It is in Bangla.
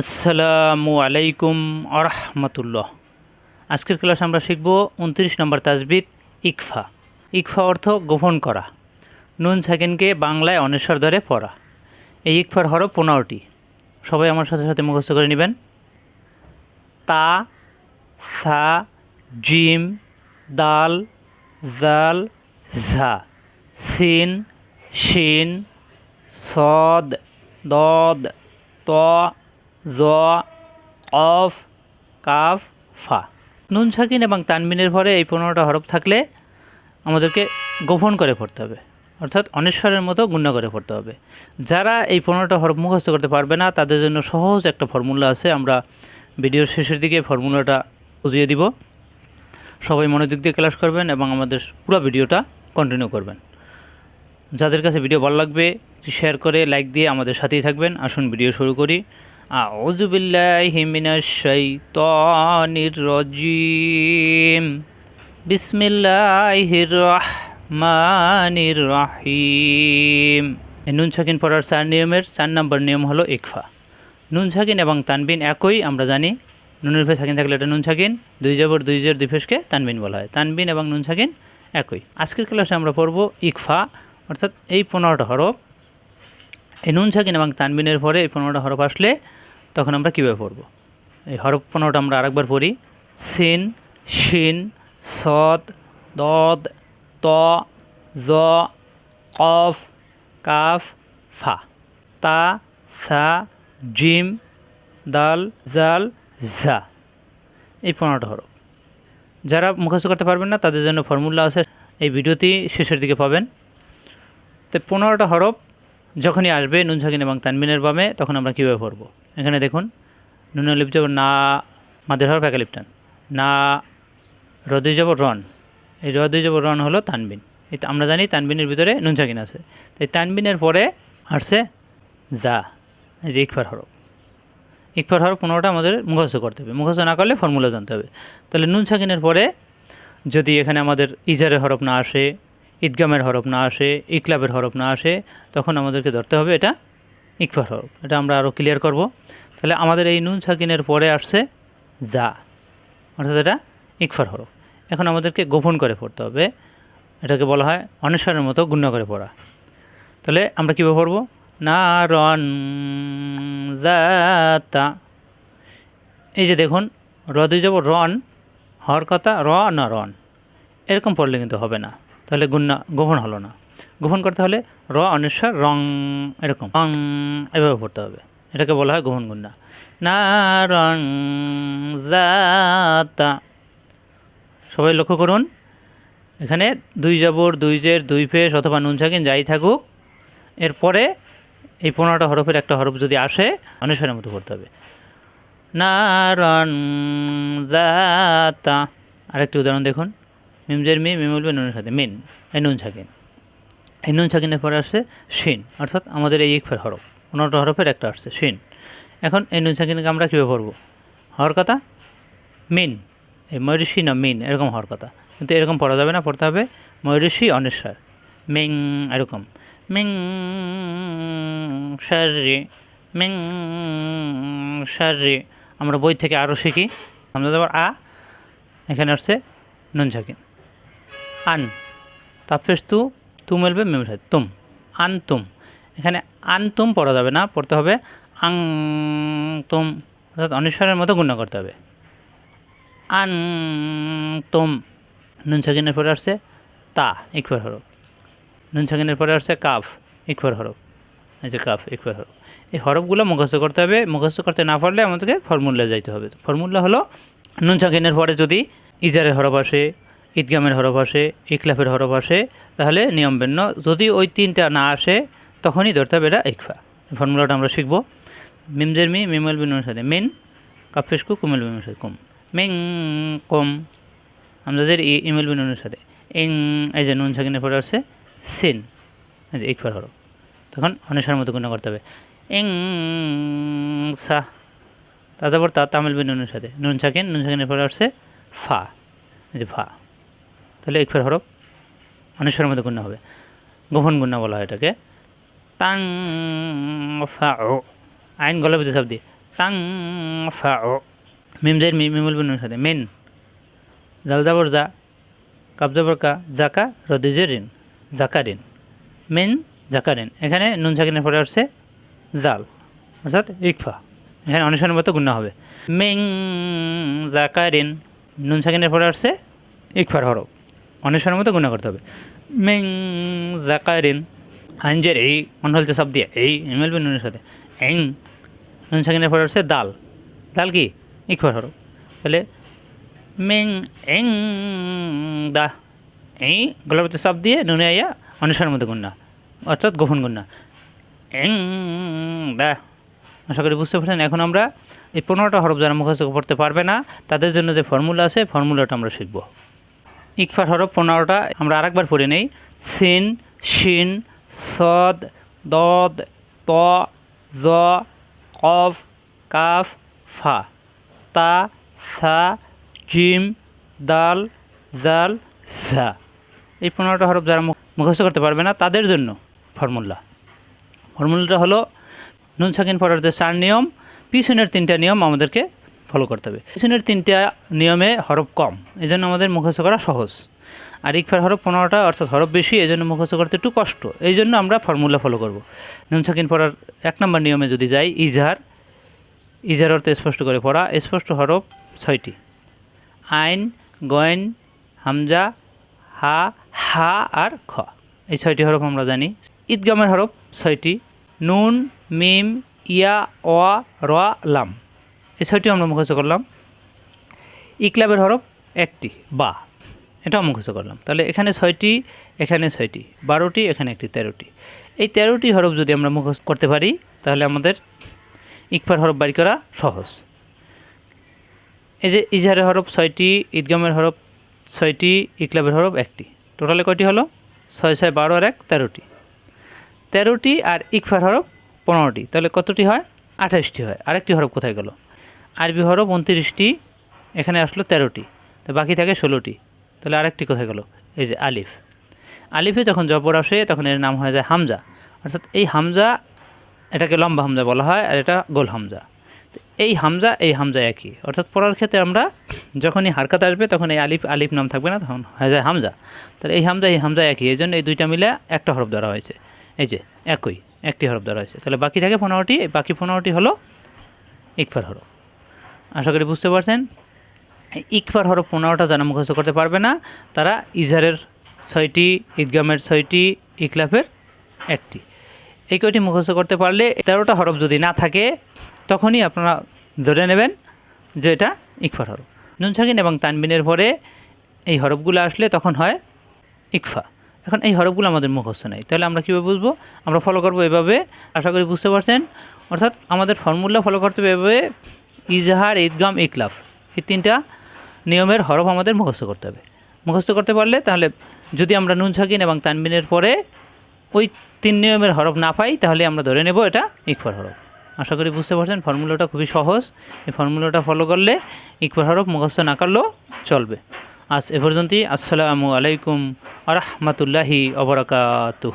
আসসালামু আলাইকুম আরহামতুল্লাহ। আজকের ক্লাস আমরা শিখব উনত্রিশ নম্বর তাজবিদ, ইকফা। ইকফা অর্থ গোপন করা। নুন সাকিনকে বাংলায় অনেশ্বর ধরে পড়া। এই ইকফার হরফ পনেরোটি। সবাই আমার সাথে সাথে মুখস্থ করে নেবেন। তা, সা, জিম, দাল, জাল, ঝা। সিন, শিন, সদ, দদ, ত জ, অফ, কাফ, ফা। নুন, সাকিন এবং তানমিনের পরে এই পনেরোটা হরফ থাকলে আমাদেরকে গোপন করে পড়তে হবে। অর্থাৎ অনেশ্বরের মতো গুণ্য করে পড়তে হবে। যারা এই পনেরোটা হরফ মুখস্থ করতে পারবে না, তাদের জন্য সহজ একটা ফর্মুলা আছে। আমরা ভিডিওর শেষের দিকে ফর্মুলাটা বুঝিয়ে দিব। সবাই মনোযোগ দিয়ে ক্লাস করবেন এবং আমাদের পুরো ভিডিওটা কন্টিনিউ করবেন। যাদের কাছে ভিডিও ভালো লাগবে শেয়ার করে লাইক দিয়ে আমাদের সাথেই থাকবেন। আসুন, ভিডিও শুরু করি। রহমানির রহিম। এই নুন ছাকিন পড়ার চার নিয়মের চার নম্বর নিয়ম হলো ইকফা। নুন ছাকিন এবং তানবিন একই, আমরা জানি নুনের ফেস সাকিন থাকলে এটা নুন ছাকিন, দুই জবর, দুই জের, দুই ফেসকে তানবিন বলা হয়। তানবিন এবং নুন সাকিন একই। আজকের ক্লাসে আমরা পড়ব ইকফা, অর্থাৎ এই পনেরোটা হরফ এই নুন সাকিন এবং তানবিনের পরে এই পনেরোটা হরফ আসলে তখন আমরা কীভাবে পড়ব? এই হরফ পনেরোটা আমরা আরেকবার পড়ি। সিন, শিন সদ দদ, ত, জ কফ কাফ, ফা। তা, সা, জিম, দাল, জাল ঝা এই পনেরোটা হরফ। যারা মুখস্থ করতে পারবেন না, তাদের জন্য ফর্মুলা আছে। এই ভিডিওটি শেষের দিকে পাবেন। তো পনেরোটা হরফ যখনই আসবে নুন সাকিন এবং তানবিনের বামে, তখন আমরা কীভাবে পড়ব? এখানে দেখুন, নুন লিপ যাব না মাদের হরফ একালিপটান। না রদে যাব রন এই রদে যাব রন হলো তানবিন। এই আমরা জানি তানবিনের ভিতরে নুন সাকিন আছে। তাই তানবিনের পরে আসছে যা এই যে ইকফার হরফ। ইকফার হরফ পনেরোটা আমাদের মুখস্থ করতে হবে। মুখস্থ না করলে ফর্মুলা জানতে হবে। তাহলে নুন সাকিনের পরে যদি এখানে আমাদের ইজারের হরফ না আসে ঈদগামের হরফ না আসে, ইকলাবের হরফ না আসে, তখন আমাদেরকে ধরতে হবে এটা ইকফার হরফ। এটা আমরা আরও ক্লিয়ার করব। তাহলে আমাদের এই নুন সাকিনের পরে আসছে দা অর্থাৎ এটা ইকফার হরফ। এখন আমাদেরকে গোপন করে পড়তে হবে। এটাকে বলা হয় অনেশ্বরের মতো গুণ্য করে পড়া। তাহলে আমরা কীভাবে পড়ব? না রন জাতা এই যে দেখুন রদে যাব রন হওয়ার কথা র না রন। এরকম পড়লে কিন্তু হবে না। তাহলে গুন্না গোপন হলো না। গোপন করতে হলে র অনেশ্বর রং এরকম। রং এভাবে পড়তে হবে। এটাকে বলা হয় গোপন গুন্না না। রং সবাই লক্ষ্য করুন, এখানে দুই জাবর, দুই জের, দুই ফেস অথবা নুন, ছাকিন যাই থাকুক, এরপরে এই পনেরোটা হরফের একটা হরফ যদি আসে অনেশ্বরের মতো পড়তে হবে। নারন দাতা আরেকটি উদাহরণ দেখুন। মিমজের মি, মিম বলবে নুনের সাথে, মিন, এই নুন ছাকিন। এই নুন ছাকিনের পরে আসছে শিন, অর্থাৎ আমাদের এই ইকফের হরফ পনেরোটা হরফের একটা আসছে, শিন। এখন এই নুন ছাকিনকে আমরা কীভাবে পড়ব? হওয়ার কথা? মিন, এই ময়ূষী না মিন, এরকম হওয়ার কথা। কিন্তু এরকম পড়া যাবে না, পড়তে হবে ময়ূষী অনেশ্বর মিং, এরকম। মিং, শারি মিং, শারি। আমরা বই থেকে আরও শিখি। আমরা যাবার আ, এখানে আসছে নুন ছাকিন। আন। তাপেস তু তু মেলবে মেম সাথে তুম। আন তুম। এখানে আন তুম পড়া যাবে না, পড়তে হবে আং তুম। অর্থাৎ অনেশ্বরের মতো গুণ্য করতে হবে। আন তুম। নুন ছাকিনের পরে আসছে তা, ইকবার হরফ। নুন ছাকিনের পরে আসছে কাফ, ইকবার হরফ। এই যে কাফ, ইকবার হরফ। এই হরফগুলো মুখস্থ করতে হবে। মুখস্থ করতে না পারলে আমাদেরকে ফর্মুলা যাইতে হবে। ফর্মুলা হলো নুন ছাকিনের পরে যদি ইজারের হরফ আসে ঈদগামের হরফ আসে ইকলাফের হরফ আসে, তাহলে নিয়ম ভিন্ন। যদি ওই তিনটা না আসে, তখনই ধরতে হবে এটা ইকফা ফর্মুলাটা আমরা শিখব। মিমজের মি মিমল বিনুর সাথে। মিন কাফেসকু কুমেল বিনুর সাথে। কুম। মিং, কম। আমজাদের ই ইমেল বিনুনের সাথে। ইং, এই যে নুন সাকিনের পরে আসছে, সিন। ইকফার হরফ। তখন অনেসার মতো গুণ করতে হবে। ইং, সা। তারপর তা তামিল বিনুনের সাথে। নুন সাকিন, নুন সাকিনের পরে আসছে, ফা। যে ফা। তাহলে ইকফার হরফ অনেশ্বরের মধ্যে গুণ্য হবে। গোপন গুণ্য বলা হয় এটাকে। তাং ফা ও আইন গলা বিদ্যুৎ শব্দে। তাং ফা মিমজের মি, মিমুল বিনুর সাথে। মেন জাল জাবর জা কাব জাবর কা জাকা, রদিজের ঋণ, জাকারিন। মেন, জাকারিন। এখানে নুন সাকিনের পরে আসছে জাল, অর্থাৎ ইকফা। এখানে অনুসরণের মতো গুণা হবে। মেং, জাকারিন। নুন সাকিনের পরে আসছে ইকফার হরফ। অনুসরণের মতো গুণা করতে হবে। মেং জাকারিন আঞ্জের এই মনে হলতে সব দিয়ে, এই এমএলবি নুনের সাথে। এং নুন সাকিনের পরে হচ্ছে দাল। দাল কি? ইকফার হরফ। তাহলে মেং এং দা, এই গলাপতি সব দিয়ে নুনে আইয়া অনুসরণের মতো গুণা, অর্থাৎ গোপন গুণা। এং দা, আশা করি বুঝতে পারছেন। এখন আমরা এই পনেরোটা হরফ যারা মুখস্থ পড়তে পারবে না, তাদের জন্য যে ফর্মুলা আছে ফর্মুলাটা আমরা শিখব। ইকফার হরফ পনেরোটা, আমরা আরেকবার পড়ে নেই। সিন, শিন, সদ, দদ, ত, জ, কফ, কাফ, ফা। তা, সা, জিম, দাল, জাল, সা। এই পনেরোটা হরফ যারা মুখ- মুখস্থ করতে পারবে না, তাদের জন্য ফর্মুলা। ফর্মুলাটা হলো, নুন সাকিন পড়ার যে চার নিয়ম, পিছনের তিনটা নিয়ম আমাদেরকে ফলো করতে হবে। পিছনের তিনটা নিয়মে হরফ কম এই জন্য আমাদের মুখস্থ করা সহজ। আর ইকফার হরফ পনেরোটা, অর্থাৎ হরফ বেশি এই জন্য মুখস্থ করতে একটু কষ্ট। এই জন্য আমরা ফর্মুলা ফলো করব। নুন সাকিন পড়ার এক নম্বর নিয়মে যদি যাই, ইজহার ইজহার অর্থ স্পষ্ট করে পড়া, স্পষ্ট হরফ ছয়টি। আইন, গয়েন, হামজা, হা হা আর খ। এই ছয়টি হরফ আমরা জানি। ঈদগামের হরফ ছয়টি। নুন, মিম, ইয়া, অ, র, লাম। এই ছয়টি আমরা মুখস্থ করলাম। ইকলাবের হরফ একটি, বা। এটাও মুখস্থ করলাম। তাহলে এখানে ছয়টি এখানে ছয়টি, বারোটি, এখানে একটি, তেরোটি। এই তেরোটি হরফ যদি আমরা মুখস্থ করতে পারি, তাহলে আমাদের ইকফার হরফ বাড়ি করা সহজ। এই যে ইজহারের হরফ ছয়টি, ঈদগামের হরফ ছয়টি ইকলাবের হরফ একটি। টোটালে কয়টি হলো? ছয় ছয়, বারো আর এক, তেরোটি। তেরোটি আর ইকফার হরফ পনেরোটি। তাহলে কতটি হয়? আঠাশটি হয়। আরেকটি হরফ কোথায় গেল? আরবি হরফ উনত্রিশটি, এখানে আসলো তেরোটি, তো বাকি থাকে ষোলোটি। তাহলে আরেকটি কোথায় গেল? এই যে আলিফ। আলিফে যখন জবর আসে, তখন এর নাম হয়ে যায় হামজা। অর্থাৎ এই হামজা, এটাকে লম্বা হামজা বলা হয়, আর এটা গোল হামজা। এই হামজা এই হামজা একই। অর্থাৎ পড়ার ক্ষেত্রে আমরা যখনই হারকাত আসবে, তখন এই আলিফ আলিফ নাম থাকবে না, তখন হয়ে যায় হামজা। তাহলে এই হামজা এই হামজা একই। এই জন্য এই দুইটা মিলে একটা হরফ ধরা হয়েছে। এই যে একই, একটি হরফ ধরা হয়েছে। তাহলে বাকি থাকে পনেরোটি, বাকি পনেরোটি হলো ইকফার হরফ। আশা করি বুঝতে পারছেন? ইকফার হরফ পনেরোটা যারা মুখস্থ করতে পারবে না, তারা ইজহারের ছয়টি, ঈদগামের ছয়টি ইকলাফের একটি। এই কয়টি মুখস্থ করতে পারলে তেরোটা হরফ যদি না থাকে, তখনই আপনারা ধরে নেবেন যে এটা ইকফার হরফ। নুন সাকিন এবং তানবিনের পরে এই হরফগুলো আসলে তখন হয় ইকফা। এখন এই হরফগুলো আমাদের মুখস্থ নেই। তাহলে আমরা কীভাবে বুঝব? আমরা ফলো করব এভাবে। আশা করি বুঝতে পারছেন? অর্থাৎ আমাদের ফর্মুলা ফলো করতে হবে এভাবে। ইজহার ঈদগাম ইকলাফ এই তিনটা নিয়মের হরফ আমাদের মুখস্থ করতে হবে। মুখস্থ করতে পারলে তাহলে যদি আমরা নুন সাকিন এবং তানবিনের পরে ওই তিন নিয়মের হরফ না পাই, তাহলে আমরা ধরে নেব এটা ইকফার হরফ। আশা করি বুঝতে পারছেন, ফর্মুলাটা খুবই সহজ। এই ফর্মুলাটা ফলো করলে ইকফার হরফ মুখস্থ না করলেও চলবে। আজ এ পর্যন্তই। আসসালামু আলাইকুম আ রহমতুল্লাহি অবরাকাতুহ